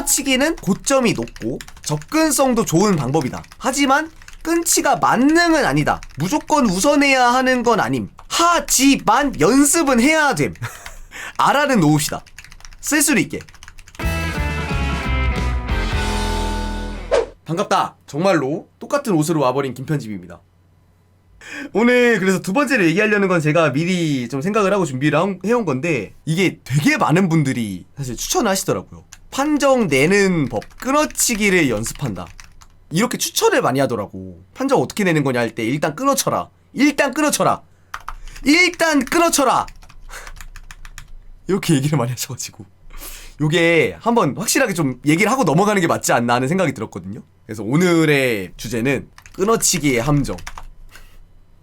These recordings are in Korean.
끊어치기는 고점이 높고 접근성도 좋은 방법이다. 하지만 끊치가 만능은 아니다. 무조건 우선해야 하는 건 아님. 하지만 연습은 해야 됨. 알아는 놓읍시다. 쓸수는 있게. 반갑다. 정말로 똑같은 옷으로 와버린 김편집입니다. 오늘 그래서 두 번째로 얘기하려는 건 제가 미리 좀 생각을 하고 준비를 한- 해온 건데 이게 되게 많은 분들이 사실 추천을 하시더라고요. 판정 내는 법, 끊어치기를 연습한다. 이렇게 추천을 많이 하더라고. 판정 어떻게 내는 거냐 할 때 일단 끊어쳐라. 일단 끊어쳐라. 일단 끊어쳐라. 이렇게 얘기를 많이 하셔가지고. 요게 한번 확실하게 좀 얘기를 하고 넘어가는 게 맞지 않나 하는 생각이 들었거든요. 그래서 오늘의 주제는 끊어치기의 함정.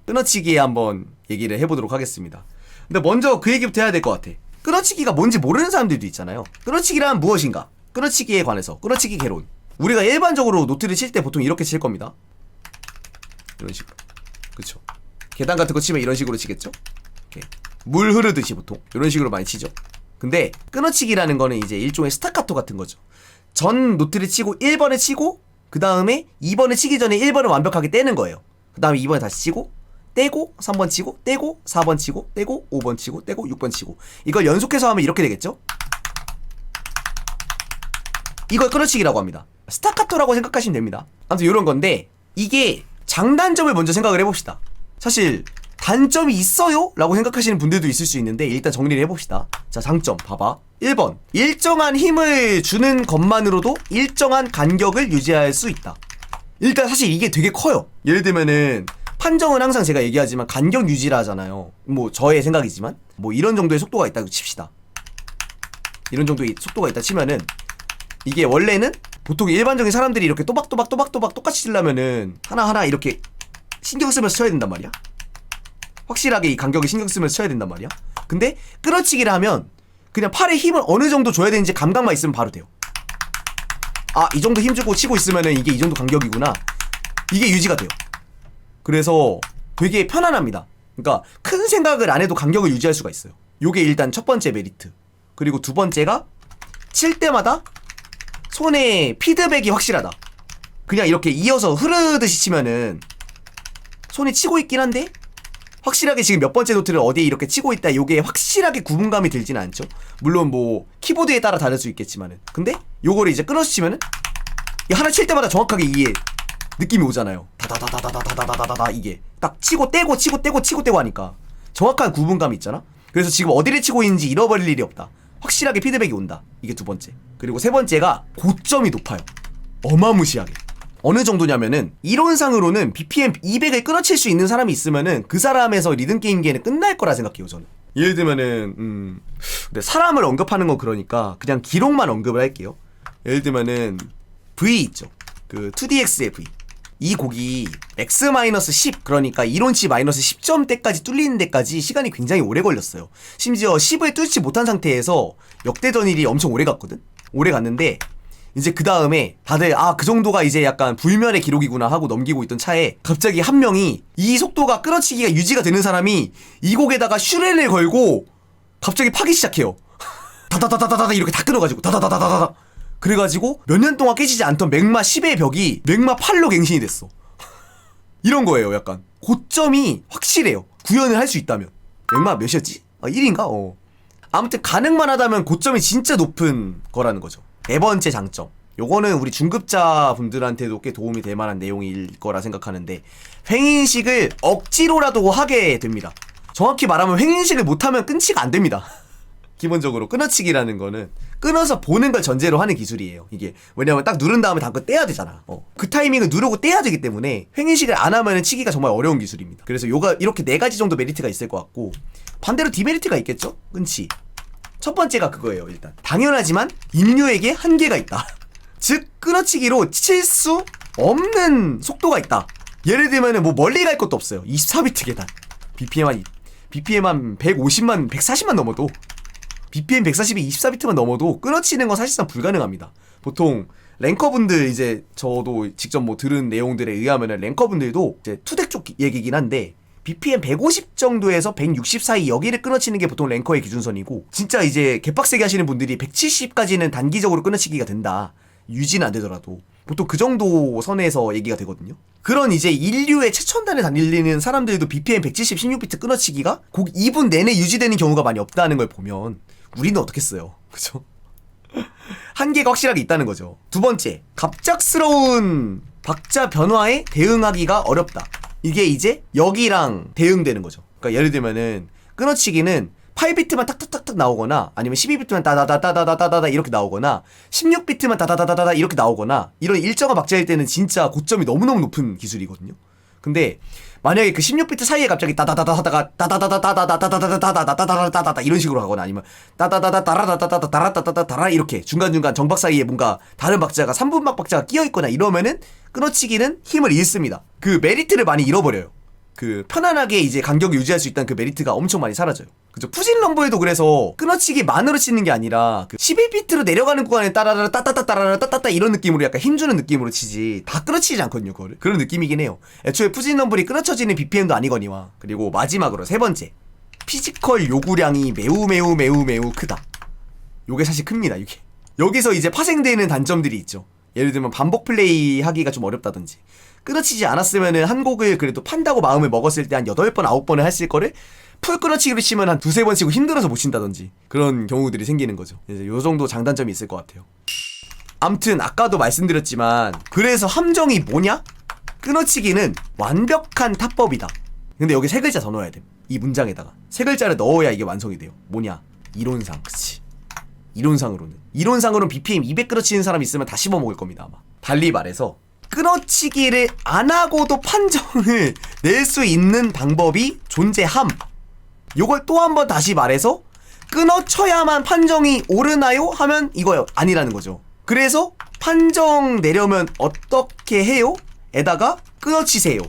끊어치기에 한번 얘기를 해보도록 하겠습니다. 근데 먼저 그 얘기부터 해야 될 것 같아. 끊어치기가 뭔지 모르는 사람들도 있잖아요. 끊어치기란 무엇인가? 끊어치기에 관해서 끊어치기 개론. 우리가 일반적으로 노트를 칠 때 보통 이렇게 칠 겁니다. 이런 식으로. 그쵸. 계단 같은 거 치면 이런 식으로 치겠죠? 이렇게. 물 흐르듯이 보통 이런 식으로 많이 치죠. 근데 끊어치기라는 거는 이제 일종의 스타카토 같은 거죠. 전 노트를 치고 1번에 치고 그 다음에 2번에 치기 전에 1번을 완벽하게 떼는 거예요. 그 다음에 2번에 다시 치고 떼고 3번 치고 떼고 4번 치고 떼고 5번 치고 떼고 6번 치고 이걸 연속해서 하면 이렇게 되겠죠? 이걸 끊어치기라고 합니다. 스타카토라고 생각하시면 됩니다. 아무튼 이런 건데 이게 장단점을 먼저 생각을 해봅시다. 사실 단점이 있어요? 라고 생각하시는 분들도 있을 수 있는데 일단 정리를 해봅시다. 자 장점 봐봐. 1번 일정한 힘을 주는 것만으로도 일정한 간격을 유지할 수 있다. 일단 사실 이게 되게 커요. 예를 들면은 판정은 항상 제가 얘기하지만 간격 유지라 하잖아요. 뭐 저의 생각이지만 뭐 이런 정도의 속도가 있다고 칩시다. 이런 정도의 속도가 있다 치면은 이게 원래는 보통 일반적인 사람들이 이렇게 또박또박 또박또박 똑같이 치려면은 하나하나 이렇게 신경 쓰면서 쳐야 된단 말이야. 확실하게 이 간격에 신경 쓰면서 쳐야 된단 말이야. 근데 끌어치기를 하면 그냥 팔에 힘을 어느 정도 줘야 되는지 감각만 있으면 바로 돼요. 아, 이 정도 힘 주고 치고 있으면은 이게 이 정도 간격이구나. 이게 유지가 돼요. 그래서 되게 편안합니다. 그러니까 큰 생각을 안 해도 간격을 유지할 수가 있어요. 요게 일단 첫 번째 메리트. 그리고 두 번째가 칠 때마다 손에 피드백이 확실하다. 그냥 이렇게 이어서 흐르듯이 치면은 손이 치고 있긴 한데 확실하게 지금 몇 번째 노트를 어디에 이렇게 치고 있다 요게 확실하게 구분감이 들지는 않죠. 물론 뭐 키보드에 따라 다를 수 있겠지만은 근데 요거를 이제 끊어서 치면은 이 하나 칠 때마다 정확하게 이게 느낌이 오잖아요. 다다다다다다다다다다 이게 딱 치고 떼고 치고 떼고 치고 떼고 하니까 정확한 구분감이 있잖아. 그래서 지금 어디를 치고 있는지 잃어버릴 일이 없다. 확실하게 피드백이 온다. 이게 두 번째. 그리고 세 번째가 고점이 높아요. 어마무시하게. 어느 정도냐면은 이론상으로는 BPM 200을 끊어칠 수 있는 사람이 있으면은 그 사람에서 리듬 게임기에는 끝날 거라 생각해요 저는. 예를 들면은 음 근데 사람을 언급하는 건 그러니까 그냥 기록만 언급을 할게요. 예를 들면은 V 있죠. 그 2DX의 V. 이 곡이 X-10 그러니까 이론치 마이너스 10점대까지 뚫리는 데까지 시간이 굉장히 오래 걸렸어요. 심지어 10을 뚫지 못한 상태에서 역대 전 일이 엄청 오래 갔거든. 오래 갔는데 이제 그 다음에 다들 아 그 정도가 이제 약간 불멸의 기록이구나 하고 넘기고 있던 차에 갑자기 한 명이 이 속도가 끌어치기가 유지가 되는 사람이 이 곡에다가 슈렐을 걸고 갑자기 파기 시작해요. 다다다다다다 이렇게 다 끊어가지고 다다다다다다 그래가지고 몇 년 동안 깨지지 않던 맥마 10의 벽이 맥마 8로 갱신이 됐어. 이런 거예요, 약간. 고점이 확실해요. 구현을 할 수 있다면. 맥마 몇이었지? 아, 1인가? 어. 아무튼 가능만 하다면 고점이 진짜 높은 거라는 거죠. 네 번째 장점. 요거는 우리 중급자 분들한테도 꽤 도움이 될 만한 내용일 거라 생각하는데 횡인식을 억지로라도 하게 됩니다. 정확히 말하면 횡인식을 못하면 끊치가 안 됩니다. 기본적으로 끊어치기라는 거는 끊어서 보는 걸 전제로 하는 기술이에요. 이게 왜냐면 딱 누른 다음에 당근 떼야 되잖아. 어. 그 타이밍을 누르고 떼야 되기 때문에 횡인식을 안 하면 치기가 정말 어려운 기술입니다. 그래서 요가 이렇게 네 가지 정도 메리트가 있을 것 같고 반대로 디메리트가 있겠죠? 끊치. 첫 번째가 그거예요. 일단 당연하지만 인류에게 한계가 있다. 즉 끊어치기로 칠 수 없는 속도가 있다. 예를 들면은 뭐 멀리 갈 것도 없어요. 24비트 계단. BPM 한 BPM 한 150만 140만 넘어도 BPM 140이 24비트만 넘어도 끊어치는 건 사실상 불가능합니다. 보통 랭커분들 이제 저도 직접 뭐 들은 내용들에 의하면은 랭커분들도 이제 투덱 쪽 얘기긴 한데 BPM 150 정도에서 160 사이 여기를 끊어치는 게 보통 랭커의 기준선이고 진짜 이제 개빡세게 하시는 분들이 170까지는 단기적으로 끊어치기가 된다. 유지는 안 되더라도 보통 그 정도 선에서 얘기가 되거든요. 그런 이제 인류의 최첨단에 달리는 사람들도 BPM 170 16비트 끊어치기가 곡 2분 내내 유지되는 경우가 많이 없다는 걸 보면 우리는 어떻겠어요. 그죠? 한계가 확실하게 있다는 거죠. 두 번째, 갑작스러운 박자 변화에 대응하기가 어렵다. 이게 이제 여기랑 대응되는 거죠. 그러니까 예를 들면은 끊어치기는 8비트만 탁탁탁탁 나오거나 아니면 12비트만 따다다다다다다다 이렇게 나오거나 16비트만 따다다다다다 이렇게 나오거나 이런 일정한 박자일 때는 진짜 고점이 너무너무 높은 기술이거든요. 근데 만약에 그 16비트 사이에 갑자기 따다다다 하다가 따다다다다다다다다다다다다다다다다다 이런 식으로 가거나 아니면 따다다다 따라다다다다 따라다다다다라 이렇게 중간중간 정박 사이에 뭔가 다른 박자가 3분박 박자가 끼어 있거나 이러면은 끊어치기는 힘을 잃습니다. 그 메리트를 많이 잃어버려요. 그 편안하게 이제 간격을 유지할 수 있다는 그 메리트가 엄청 많이 사라져요. 그죠? 푸진 럼버에도 그래서 끊어치기 만으로 치는 게 아니라 그 11비트로 내려가는 구간에 따라라 따따따 따라라 따따따 이런 느낌으로 약간 힘주는 느낌으로 치지 다 끊어치지 않거든요 그거를. 그런 느낌이긴 해요. 애초에 푸진 럼블이 끊어쳐지는 BPM도 아니거니와. 그리고 마지막으로 세 번째. 피지컬 요구량이 매우 매우 매우 매우 크다. 요게 사실 큽니다 이게. 여기서 이제 파생되는 단점들이 있죠 예를 들면 반복 플레이 하기가 좀 어렵다든지 끊어치지 않았으면은 한 곡을 그래도 판다고 마음을 먹었을 때 한 8번 9번을 했을 거를 풀 끊어치기로 치면 한 두세 번 치고 힘들어서 못 친다든지 그런 경우들이 생기는 거죠. 이제 요 정도 장단점이 있을 것 같아요. 암튼 아까도 말씀드렸지만 그래서 함정이 뭐냐? 끊어치기는 완벽한 타법이다. 근데 여기 세 글자 더 넣어야 돼 이 문장에다가. 세 글자를 넣어야 이게 완성이 돼요. 뭐냐? 이론상. 그치. 이론상으로는 이론상으로는 BPM 200 끊어치는 사람 있으면 다 씹어먹을 겁니다 아마. 달리 말해서 끊어치기를 안 하고도 판정을 낼 수 있는 방법이 존재함. 요걸 또 한 번 다시 말해서 끊어쳐야만 판정이 오르나요? 하면 이거요 아니라는 거죠. 그래서 판정 내려면 어떻게 해요? 에다가 끊어치세요.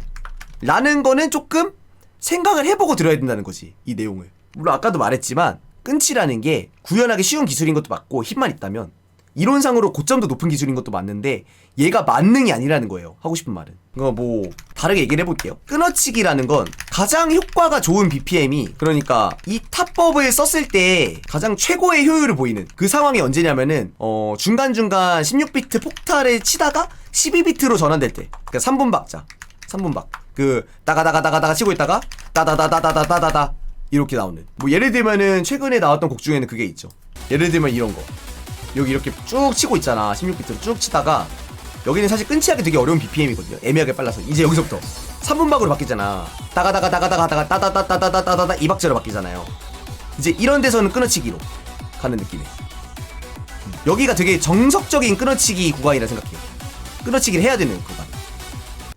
라는 거는 조금 생각을 해보고 들어야 된다는 거지 이 내용을. 물론 아까도 말했지만 끊치라는 게 구현하기 쉬운 기술인 것도 맞고 힘만 있다면 이론상으로 고점도 높은 기술인 것도 맞는데 얘가 만능이 아니라는 거예요. 하고 싶은 말은. 그거 뭐 다르게 얘기를 해볼게요. 끊어치기라는 건 가장 효과가 좋은 BPM이 그러니까 이 탑법을 썼을 때 가장 최고의 효율을 보이는 그 상황이 언제냐면은 어 중간중간 16비트 폭탄을 치다가 12비트로 전환될 때. 그러니까 3분 박자. 3분 박그 따가다가다가다가 치고 있다가 따다다다다다다다다 이렇게 나오는. 뭐 예를 들면은 최근에 나왔던 곡 중에는 그게 있죠. 예를 들면 이런 거. 여기 이렇게 쭉 치고 있잖아. 16비트로 쭉 치다가 여기는 사실 끊치하기 되게 어려운 BPM이거든요. 애매하게 빨라서. 이제 여기서부터 3분박으로 바뀌잖아. 따가다가 따가다가 하다가 따다다다다다다다 이 박자로 바뀌잖아요. 이제 이런 데서는 끊어치기로 가는 느낌이 여기가 되게 정석적인 끊어치기 구간이라 생각해요. 끊어치기를 해야 되는 구간.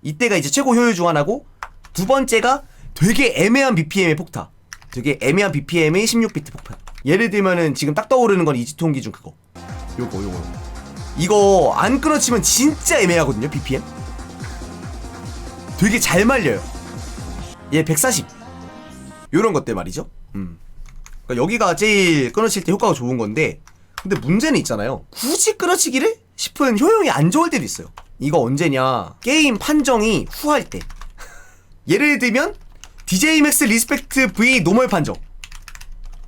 이때가 이제 최고 효율 중 하나고 두 번째가 되게 애매한 BPM의 폭타 되게 애매한 BPM의 16비트 폭탄 예를 들면은 지금 딱 떠오르는 건 이지통 기준 그거. 요거 요거. 이거 안 끊어치면 진짜 애매하거든요 BPM. 되게 잘 말려요. 얘 140 요런 것들 말이죠. 음. 그러니까 여기가 제일 끊어칠 때 효과가 좋은 건데 근데 문제는 있잖아요. 굳이 끊어치기를 싶은 효용이 안 좋을 때도 있어요. 이거 언제냐? 게임 판정이 후할 때. 예를 들면 DJ 맥스 리스펙트 V 노멀 판정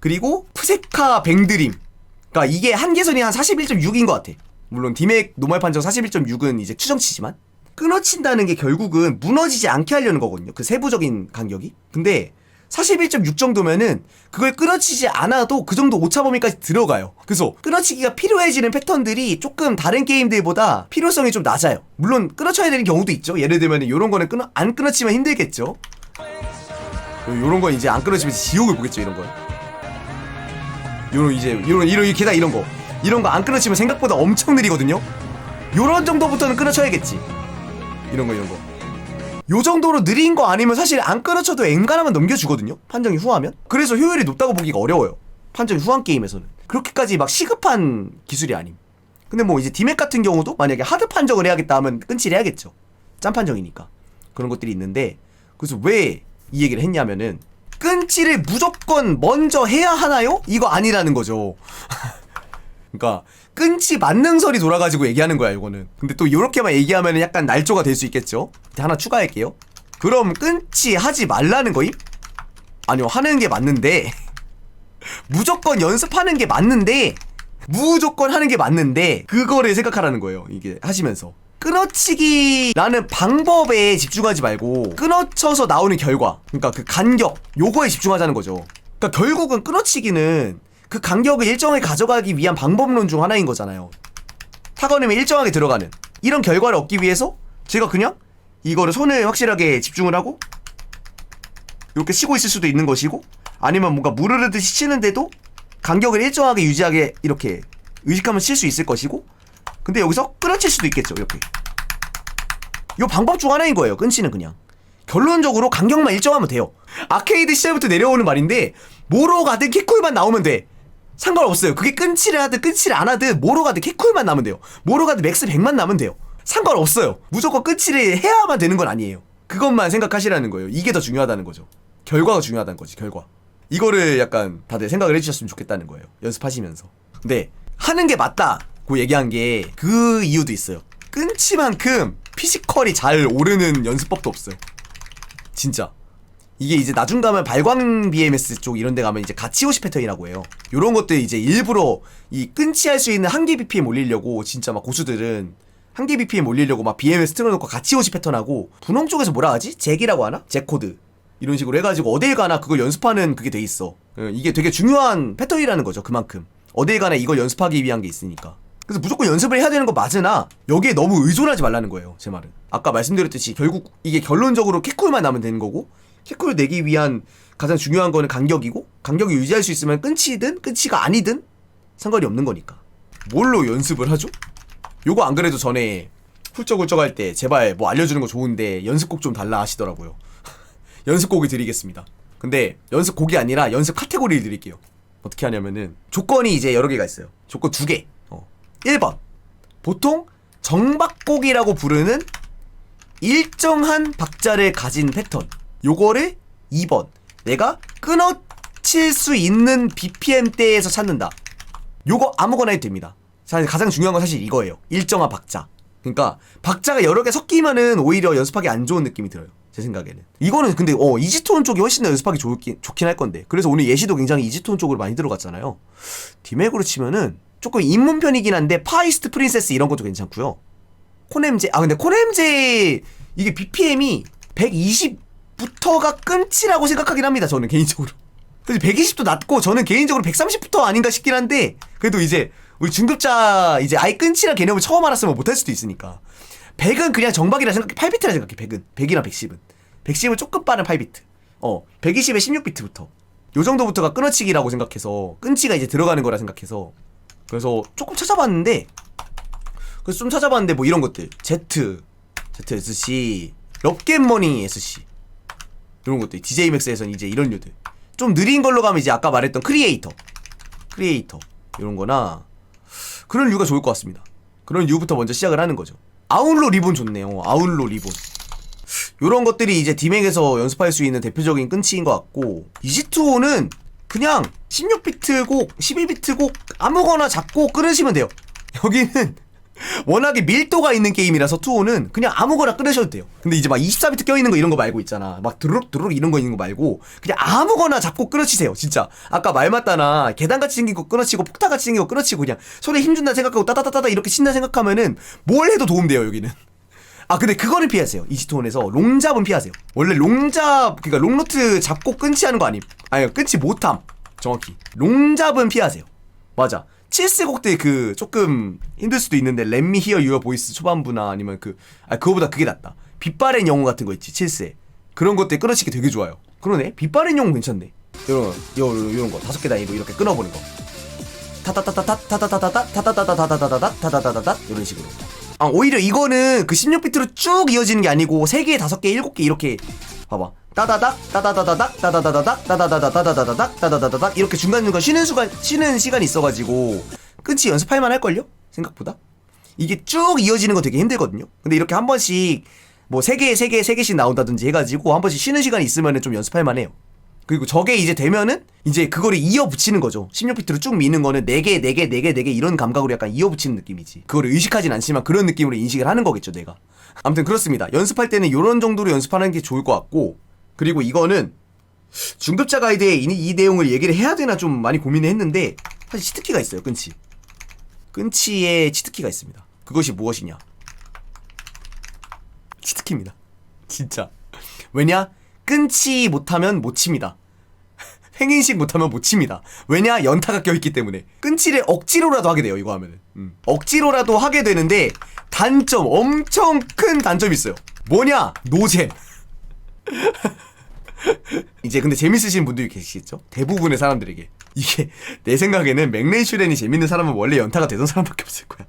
그리고 푸세카 뱅드림 그러니까 이게 한계선이 한 41.6인 것 같아 물론 디맥 노멀 판정 41.6은 이제 추정치지만 끊어친다는 게 결국은 무너지지 않게 하려는 거거든요 그 세부적인 간격이 근데 41.6 정도면은 그걸 끊어치지 않아도 그 정도 오차 범위까지 들어가요. 그래서 끊어치기가 필요해지는 패턴들이 조금 다른 게임들보다 필요성이 좀 낮아요. 물론 끊어쳐야 되는 경우도 있죠. 예를 들면 이런 거는 끊어 안 끊어치면 힘들겠죠. 요런 건 이제 안 끊어치면 지옥을 보겠죠. 이런 거. 요런 이제 요런 이런 게다 이런 거 이런 거 안 끊어치면 생각보다 엄청 느리거든요. 요런 정도부터는 끊어쳐야겠지. 이런 거 이런 거. 요 정도로 느린 거 아니면 사실 안 끊어쳐도 엔간하면 넘겨주거든요. 판정이 후하면. 그래서 효율이 높다고 보기가 어려워요. 판정이 후한 게임에서는. 그렇게까지 막 시급한 기술이 아님. 근데 뭐 이제 디맥 같은 경우도 만약에 하드 판정을 해야겠다 하면 끊치를 해야겠죠. 짠 판정이니까. 그런 것들이 있는데 그래서 왜 이 얘기를 했냐면은 끊지를 무조건 먼저 해야 하나요? 이거 아니라는 거죠. 그러니까 끊지 만능설이 돌아가지고 얘기하는 거야 이거는 근데 또 이렇게만 얘기하면 약간 날조가 될 수 있겠죠 하나 추가할게요 그럼 끊지 하지 말라는 거임? 아니요 하는 게 맞는데 무조건 연습하는 게 맞는데 무조건 하는 게 맞는데 그거를 생각하라는 거예요 이게 하시면서 끊어치기라는 방법에 집중하지 말고 끊어쳐서 나오는 결과 그러니까 그 간격 요거에 집중하자는 거죠. 그러니까 결국은 끊어치기는 그 간격을 일정하게 가져가기 위한 방법론 중 하나인 거잖아요. 타건음에 일정하게 들어가는 이런 결과를 얻기 위해서 제가 그냥 이거를 손을 확실하게 집중을 하고 이렇게 치고 있을 수도 있는 것이고 아니면 뭔가 무르르듯이 치는데도 간격을 일정하게 유지하게 이렇게 의식하면 칠 수 있을 것이고 근데 여기서 끊어칠 수도 있겠죠 이렇게. 이 방법 중 하나인 거예요 끊치는 그냥. 결론적으로 간격만 일정하면 돼요. 아케이드 시절부터 내려오는 말인데 뭐로 가든 키쿨만 나오면 돼. 상관없어요. 그게 끊치를 하든 끊치를 안 하든 뭐로 가든 키쿨만 나면 돼요. 뭐로 가든 맥스 100만 나면 돼요. 상관없어요. 무조건 끊치를 해야만 되는 건 아니에요. 그것만 생각하시라는 거예요. 이게 더 중요하다는 거죠. 결과가 중요하다는 거지 결과. 이거를 약간 다들 생각을 해주셨으면 좋겠다는 거예요. 연습하시면서. 근데 하는 게 맞다 고 얘기한 게 그 이유도 있어요 끊치만큼 피지컬이 잘 오르는 연습법도 없어요 진짜 이게 이제 나중 가면 발광 BMS 쪽 이런 데 가면 이제 가치호시 패턴이라고 해요. 요런 것들 이제 일부러 이 끊지 할수 있는 한계 BPM 올리려고 진짜 막 고수들은 한계 BPM 올리려고 막 BMS 틀어놓고 가치호시 패턴하고 분홍 쪽에서 뭐라 하지? 잭이라고 하나? 잭코드 이런 식으로 해가지고 어딜 가나 그걸 연습하는 그게 돼 있어. 어, 이게 되게 중요한 패턴이라는 거죠. 그만큼 어딜 가나 이걸 연습하기 위한 게 있으니까. 그래서 무조건 연습을 해야 되는 거 맞으나 여기에 너무 의존하지 말라는 거예요. 제 말은. 아까 말씀드렸듯이 결국 이게 결론적으로 키콜만 나면 되는 거고 키콜을 내기 위한 가장 중요한 거는 간격이고 간격을 유지할 수 있으면 끊치든 끊치가 아니든 상관이 없는 거니까. 뭘로 연습을 하죠? 요거 안 그래도 전에 훌쩍훌쩍 할 때 제발 뭐 알려주는 거 좋은데 연습곡 좀 달라 하시더라고요. 연습곡을 드리겠습니다. 근데 연습곡이 아니라 연습 카테고리를 드릴게요. 어떻게 하냐면은 조건이 이제 여러 개가 있어요. 조건 두 개. 어. 1번. 보통 정박곡이라고 부르는 일정한 박자를 가진 패턴. 요거를 2번. 내가 끊어칠 수 있는 BPM대에서 찾는다. 요거 아무거나 해도 됩니다. 사실 가장 중요한 건 사실 이거예요. 일정한 박자. 그러니까 박자가 여러 개 섞이면은 오히려 연습하기 안 좋은 느낌이 들어요. 제 생각에는. 이거는 근데 어 이지톤 쪽이 훨씬 더 연습하기 좋긴 좋긴 할 건데. 그래서 오늘 예시도 굉장히 이지톤 쪽으로 많이 들어갔잖아요. 디맥으로 치면은 조금 입문 편이긴 한데 파이스트 프린세스 이런 것도 괜찮고요. 코넴제 아 근데 코넴제 이게 BPM이 120부터가 끊치라고 생각하긴 합니다. 저는 개인적으로. 근데 120도 낮고 저는 개인적으로 130부터 아닌가 싶긴 한데 그래도 이제 우리 중급자 이제 아예 끊치라 개념을 처음 알았으면 못할 수도 있으니까 100은 그냥 정박이라 생각해 8비트라 생각해 100은 100이랑 110은 110은 조금 빠른 8비트 어 120에 16비트부터 요 정도부터가 끊어치기라고 생각해서 끊치가 이제 들어가는 거라 생각해서 그래서 조금 찾아봤는데 그래서 좀 찾아봤는데 뭐 이런 것들. Z ZSC 럽겟머니 SC 이런 것들. DJ 맥스에서는 이제 이런 류들. 좀 느린 걸로 가면 이제 아까 말했던 크리에이터. 크리에이터. 이런 거나 그런 류가 좋을 것 같습니다. 그런 류부터 먼저 시작을 하는 거죠. 아웃로 리본 좋네요. 아웃로 리본. 요런 것들이 이제 디맥에서 연습할 수 있는 대표적인 끈치인 것 같고 이지2오는 그냥 16비트 곡, 12비트 곡 아무거나 잡고 끊으시면 돼요 여기는 워낙에 밀도가 있는 게임이라서 투오는 그냥 아무거나 끊으셔도 돼요. 근데 이제 막 24비트 껴있는 거 이런 거 말고 있잖아. 막 드르륵 드르륵 이런 거 있는 거 말고 그냥 아무거나 잡고 끊어치세요. 진짜. 아까 말 맞다나 계단같이 생긴 거 끊어치고 폭탄같이 생긴 거 끊어치고 그냥 손에 힘준다 생각하고 따다다다다 이렇게 친다 생각하면은 뭘 해도 도움돼요 여기는. 아 근데 그거는 피하세요. 이지톤에서 롱잡은 피하세요. 원래 롱잡 그니까 롱노트 잡고 끊지 하는 거 아님? 아니 끊지 못함. 정확히. 롱잡은 피하세요. 맞아. 칠스 곡들 그 조금 힘들 수도 있는데 렛미 히어 유어 보이스 초반부나 아니면 그 아 그거보다 그게 낫다. 빛바랜 영웅 같은 거 있지 칠스에. 그런 것들 끊어치기 되게 좋아요. 그러네? 빛바랜 영웅 괜찮네. 요런 요런 거. 다섯 개 단위로 이렇게 끊어보는 거. 타타타타타 타타타타타 타타타타타타타타 타타타타타. 이런 식으로 아 오히려 이거는 그 16비트로 쭉 이어지는 게 아니고 3개, 5개, 7개 이렇게 봐봐. 따다닥 따다다다닥 따다다다닥 따다다다다다닥 따다다다닥 이렇게 중간중간 쉬는 수간 쉬는 시간이 있어가지고 끝이 연습할 만할 걸요? 생각보다? 이게 쭉 이어지는 거 되게 힘들거든요. 근데 이렇게 한 번씩 뭐 3개, 3개, 3개씩 나온다든지 해가지고 한 번씩 쉬는 시간이 있으면 좀 연습할 만해요 그리고 저게 이제 되면은 이제 그거를 이어 붙이는 거죠. 16비트로 쭉 미는 거는 4개, 4개, 4개, 4개 이런 감각으로 약간 이어 붙이는 느낌이지. 그거를 의식하진 않지만 그런 느낌으로 인식을 하는 거겠죠, 내가. 아무튼 그렇습니다. 연습할 때는 이런 정도로 연습하는 게 좋을 것 같고 그리고 이거는 중급자 가이드에 이, 이 내용을 얘기를 해야 되나 좀 많이 고민을 했는데 사실 치트키가 있어요, 끈치. 끈치에 치트키가 있습니다. 그것이 무엇이냐? 치트키입니다. 진짜. 왜냐? 끈치 못하면 못 칩니다. 횡인식 못하면 못 칩니다. 왜냐? 연타가 껴있기 때문에. 끈치를 억지로라도 하게 돼요, 이거 하면은. 음. 억지로라도 하게 되는데, 단점, 엄청 큰 단점이 있어요. 뭐냐? 노잼. 이제 근데 재밌으신 분들이 계시겠죠? 대부분의 사람들에게. 이게, 내 생각에는 맥레이 슈렌이 재밌는 사람은 원래 연타가 되던 사람밖에 없을 거야.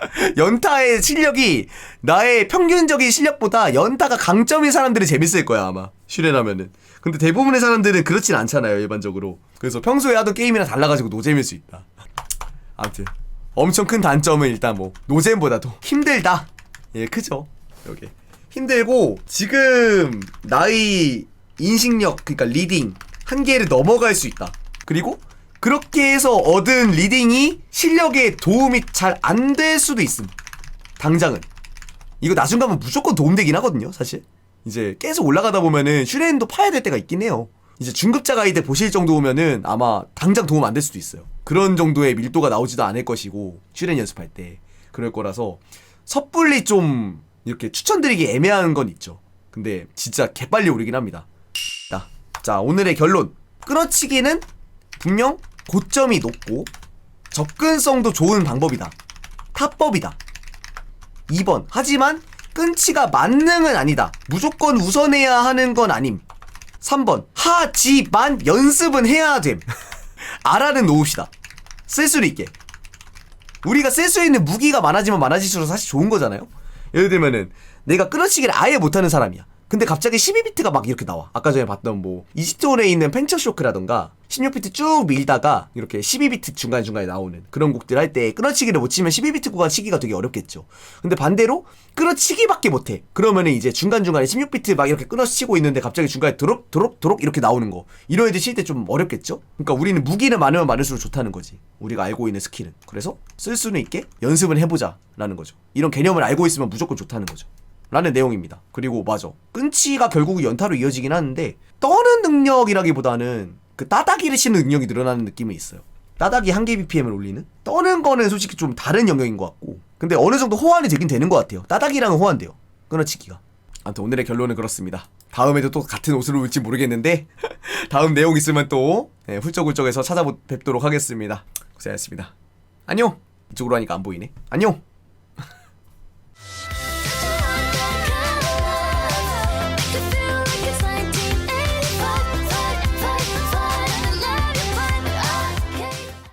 연타의 실력이 나의 평균적인 실력보다 연타가 강점인 사람들이 재밌을 거야 아마. 슈레라면은. 근데 대부분의 사람들은 그렇진 않잖아요 일반적으로. 그래서 평소에 하던 게임이랑 달라가지고 노잼일 수 있다. 아무튼. 엄청 큰 단점은 일단 뭐 노잼보다도 힘들다. 예 크죠. 여기. 힘들고 지금 나의 인식력 그러니까 리딩 한계를 넘어갈 수 있다. 그리고 그렇게 해서 얻은 리딩이 실력에 도움이 잘 안 될 수도 있음. 당장은. 이거 나중 가면 무조건 도움되긴 하거든요, 사실. 이제 계속 올라가다 보면은 슈레인도 파야 될 때가 있긴 해요. 이제 중급자 가이드 보실 정도면은 아마 당장 도움 안 될 수도 있어요. 그런 정도의 밀도가 나오지도 않을 것이고, 슈레인 연습할 때. 그럴 거라서, 섣불리 좀, 이렇게 추천드리기 애매한 건 있죠. 근데 진짜 개빨리 오르긴 합니다. 자, 자, 오늘의 결론. 끊어치기는 분명 고점이 높고 접근성도 좋은 방법이다. 탑법이다. 2번. 하지만 끈치가 만능은 아니다. 무조건 우선해야 하는 건 아님. 3번. 하지만 연습은 해야 됨. 알아는 놓읍시다. 쓸 수는 있게. 우리가 쓸 수 있는 무기가 많아지면 많아질수록 사실 좋은 거잖아요. 예를 들면은 내가 끊어치기를 아예 못하는 사람이야. 근데 갑자기 12비트가 막 이렇게 나와. 아까 전에 봤던 뭐 이스톤에 있는 펜처 쇼크라던가 16비트 쭉 밀다가 이렇게 12비트 중간중간에 나오는 그런 곡들 할 때 끊어치기를 못 치면 12비트 구간 치기가 되게 어렵겠죠. 근데 반대로 끊어치기밖에 못 해. 그러면은 이제 중간중간에 16비트 막 이렇게 끊어치고 있는데 갑자기 중간에 드롭 드롭 드롭 이렇게 나오는 거. 이런 애들 칠 때 좀 어렵겠죠? 그러니까 우리는 무기는 많으면 많을수록 좋다는 거지. 우리가 알고 있는 스킬은. 그래서 쓸 수는 있게 연습은 해보자 라는 거죠. 이런 개념을 알고 있으면 무조건 좋다는 거죠. 라는 내용입니다. 그리고 맞아. 끈치가 결국 연타로 이어지긴 하는데 떠는 능력이라기보다는 그 따다기를 치는 능력이 늘어나는 느낌이 있어요. 따다기 한개 BPM을 올리는? 떠는 거는 솔직히 좀 다른 영역인 것 같고 근데 어느 정도 호환이 되긴 되는 것 같아요. 따다기랑은 호환돼요. 끊어치기가. 아무튼 오늘의 결론은 그렇습니다. 다음에도 또 같은 옷을 입을지 모르겠는데 다음 내용 있으면 또 네, 훌쩍훌쩍해서 찾아뵙도록 하겠습니다. 고생하셨습니다. 안녕. 이쪽으로 하니까 안 보이네. 안녕.